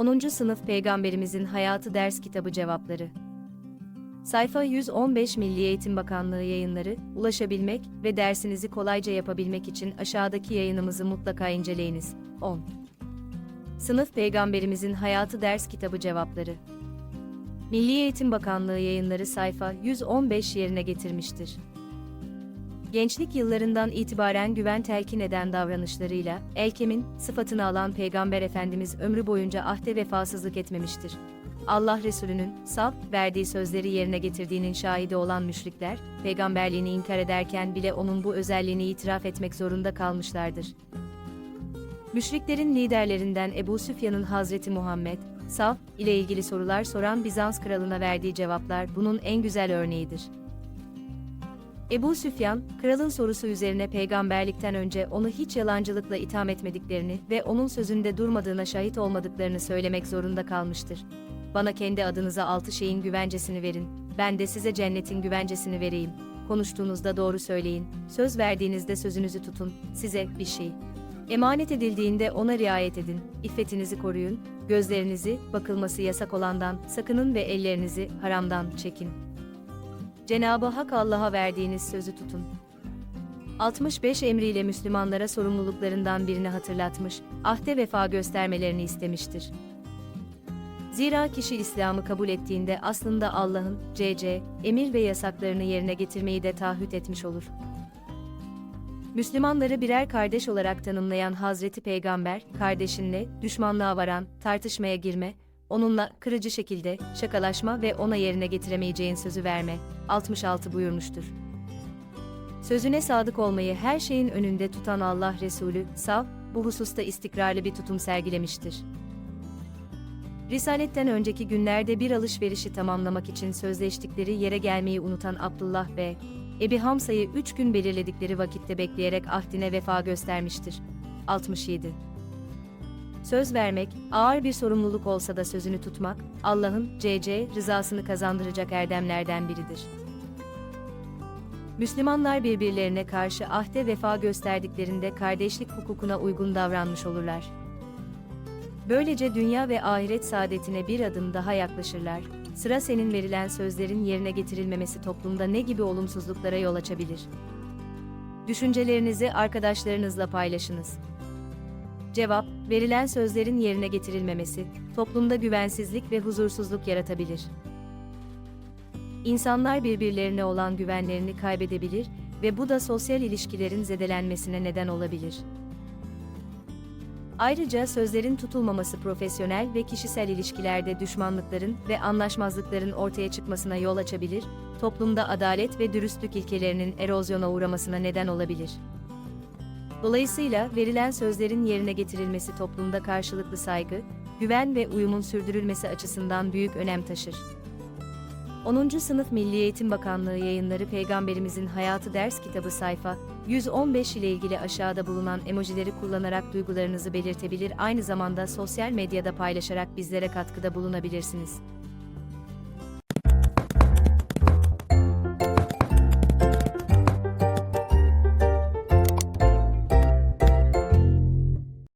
10. Sınıf Peygamberimizin Hayatı Ders Kitabı Cevapları Sayfa 115 Milli Eğitim Bakanlığı yayınları, ulaşabilmek ve dersinizi kolayca yapabilmek için aşağıdaki yayınımızı mutlaka inceleyiniz. 10. Sınıf Peygamberimizin Hayatı Ders Kitabı Cevapları Milli Eğitim Bakanlığı yayınları sayfa 115 yerine getirmiştir. Gençlik yıllarından itibaren güven telkin eden davranışlarıyla, Elkem'in sıfatını alan Peygamber Efendimiz ömrü boyunca ahde vefasızlık etmemiştir. Allah Resulü'nün saf verdiği sözleri yerine getirdiğinin şahidi olan müşrikler, peygamberliğini inkar ederken bile onun bu özelliğini itiraf etmek zorunda kalmışlardır. Müşriklerin liderlerinden Ebu Süfyan'ın Hazreti Muhammed, Saf ile ilgili sorular soran Bizans kralına verdiği cevaplar bunun en güzel örneğidir. Ebu Süfyan, kralın sorusu üzerine peygamberlikten önce onu hiç yalancılıkla itham etmediklerini ve onun sözünde durmadığına şahit olmadıklarını söylemek zorunda kalmıştır. Bana kendi adınıza altı şeyin güvencesini verin, ben de size cennetin güvencesini vereyim. Konuştuğunuzda doğru söyleyin, söz verdiğinizde sözünüzü tutun, size bir şey. Emanet edildiğinde ona riayet edin, iffetinizi koruyun, gözlerinizi bakılması yasak olandan sakının ve ellerinizi haramdan çekin. Cenab-ı Hak Allah'a verdiğiniz sözü tutun. 65 emriyle Müslümanlara sorumluluklarından birini hatırlatmış, ahde vefa göstermelerini istemiştir. Zira kişi İslam'ı kabul ettiğinde aslında Allah'ın cc emir ve yasaklarını yerine getirmeyi de taahhüt etmiş olur. Müslümanları birer kardeş olarak tanımlayan Hazreti Peygamber, kardeşinle düşmanlığa varan, tartışmaya girme, onunla kırıcı şekilde şakalaşma ve ona yerine getiremeyeceğin sözü verme, 66 buyurmuştur. Sözüne sadık olmayı her şeyin önünde tutan Allah Resulü, Sav, bu hususta istikrarlı bir tutum sergilemiştir. Risaletten önceki günlerde bir alışverişi tamamlamak için sözleştikleri yere gelmeyi unutan Abdullah ve Ebi Hamsa'yı üç gün belirledikleri vakitte bekleyerek ahdine vefa göstermiştir. 67. Söz vermek, ağır bir sorumluluk olsa da sözünü tutmak, Allah'ın cc rızasını kazandıracak erdemlerden biridir. Müslümanlar birbirlerine karşı ahde vefa gösterdiklerinde kardeşlik hukukuna uygun davranmış olurlar. Böylece dünya ve ahiret saadetine bir adım daha yaklaşırlar. Sıra senin verilen sözlerin yerine getirilmemesi toplumda ne gibi olumsuzluklara yol açabilir? Düşüncelerinizi arkadaşlarınızla paylaşınız. Cevap, verilen sözlerin yerine getirilmemesi, toplumda güvensizlik ve huzursuzluk yaratabilir. İnsanlar birbirlerine olan güvenlerini kaybedebilir ve bu da sosyal ilişkilerin zedelenmesine neden olabilir. Ayrıca sözlerin tutulmaması profesyonel ve kişisel ilişkilerde düşmanlıkların ve anlaşmazlıkların ortaya çıkmasına yol açabilir, toplumda adalet ve dürüstlük ilkelerinin erozyona uğramasına neden olabilir. Dolayısıyla verilen sözlerin yerine getirilmesi toplumda karşılıklı saygı, güven ve uyumun sürdürülmesi açısından büyük önem taşır. 10. Sınıf Milli Eğitim Bakanlığı yayınları Peygamberimizin Hayatı Ders Kitabı sayfa 115 ile ilgili aşağıda bulunan emojileri kullanarak duygularınızı belirtebilir aynı zamanda sosyal medyada paylaşarak bizlere katkıda bulunabilirsiniz.